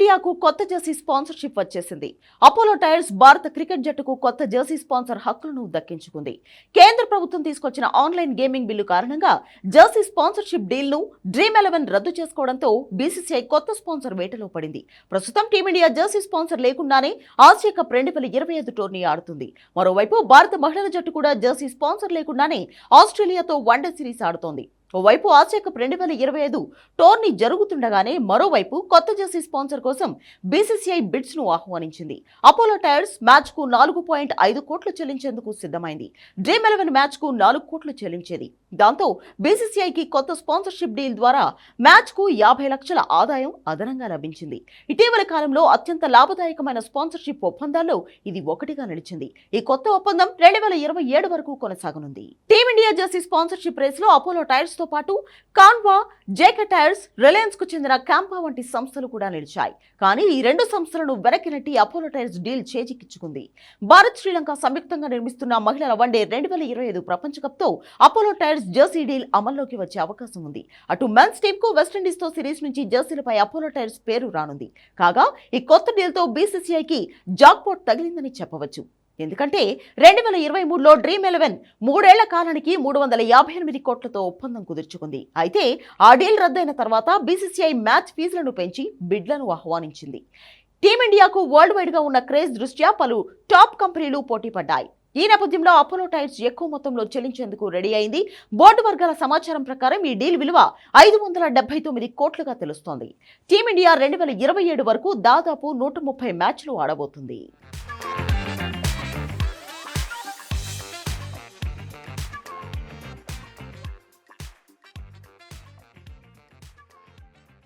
ఇండియాకు కొత్త jersey sponsorship వచ్చేసింది. అపోలో టైర్స్ భారత క్రికెట్ జట్టుకు కొత్త జెర్సీ స్పాన్సర్ హక్కులను దక్కించుకుంది. కేంద్ర ప్రభుత్వం తీసుకొచ్చిన ఆన్లైన్ గేమింగ్ బిల్లు కారణంగా జెర్సీ స్పాన్సర్షిప్ డీల్ను డ్రీమ్ ఎలెవెన్ రద్దు చేసుకోవడంతో బీసీసీఐ కొత్త స్పాన్సర్ వేటలో పడింది. ప్రస్తుతం టీమిండియా జెర్సీ స్పాన్సర్ లేకుండానే ఆసియా కప్ రెండు వేల ఇరవై ఐదు టోర్నీ ఆడుతుంది. మరోవైపు భారత మహిళల జట్టు కూడా జెర్సీ స్పాన్సర్ లేకుండానే ఆస్ట్రేలియాతో వన్డే సిరీస్ ఆడుతోంది. ఓవైపు ఆసియా రెండు వేల ఇరవై ఐదు టోర్నీ జరుగుతుండగానే మరోవైపు కొత్త జెర్సీ స్పాన్సర్ కోసం బీసీసీఐ బిడ్స్ను ఆహ్వానించింది. అపోలో టైర్స్ మ్యాచ్కు నాలుగు పాయింట్ ఐదు కోట్లు చెల్లించేందుకు సిద్ధమైంది. డ్రీమ్ ఎలెవెన్ మ్యాచ్కు నాలుగు కోట్లు చెల్లించేది. దాంతో బీసీసీఐకి కొత్త స్పాన్సర్షిప్ డీల్ ద్వారా మ్యాచ్కు యాభై లక్షల ఆదాయం అదనంగా లభించింది. ఇటీవల కాలంలో అత్యంత లాభదాయకమైన స్పాన్సర్షిప్ ఒప్పందాల్లో ఇది ఒకటిగా నిలిచింది. ఈ కొత్త ఒప్పందం రెండు వేల ఇరవై ఏడు వరకు కొనసాగనుంది. టీమిండియా జెర్సీ స్పాన్సర్షిప్ రేస్లో అపోలో టైర్స్ తో పాటు కాన్వా జేకే టైర్స్ రిలయన్స్కు చెందిన క్యాంపా వంటి సంస్థలు కూడా నిలిచాయి. కానీ ఈ రెండు సంస్థలను వెనక్కి నెట్టి అపోలో టైర్స్ డీల్ చేజిక్కించుకుంది. భారత్ శ్రీలంక సంయుక్తంగా నిర్మిస్తున్న మహిళల వన్డే రెండు వేల ఇరవై ఐదు ప్రపంచకప్తో అపోలో టైర్స్ జెర్సీ డీల్ అమల్లోకి వచ్చే అవకాశం ఉంది. అటు మెన్స్ టీమ్కు వెస్టిండీస్తో సిరీస్ నుంచి జెర్సీలపై అపోలో టైర్స్ పేరు రానుంది. కాగా ఈ కొత్త డీల్తో బీసీసీఐకి జాక్పాట్ తగిలిందని చెప్పవచ్చు. ఎందుకంటే రెండు వేల ఇరవై మూడులో డ్రీమ్ ఎలెవెన్ మూడేళ్ళ కాలానికి మూడు వందల యాభై ఎనిమిది కోట్లతో ఒప్పందం కుదుర్చుకుంది. అయితే ఆ డీల్ రద్దయిన తర్వాత బీసీసీఐ మ్యాచ్ ఫీజులను పెంచి బిడ్లను ఆహ్వానించింది. టీమిండియాకు వరల్డ్ వైడ్గా ఉన్న క్రేజ్ దృష్ట్యా పలు టాప్ కంపెనీలు పోటీ పడ్డాయి. ఈ నేపథ్యంలో అపోలో టైర్స్ ఎక్కువ మొత్తంలో చెల్లించేందుకు రెడీ అయింది. బోర్డు వర్గాల సమాచారం ప్రకారం ఈ డీల్ విలువ ఐదు వందల డెబ్బై తొమ్మిది కోట్లుగా తెలుస్తోంది. టీమిండియా రెండు వేల ఇరవై ఏడు వరకు దాదాపు నూట ముప్పై మ్యాచ్లు ఆడబోతుంది.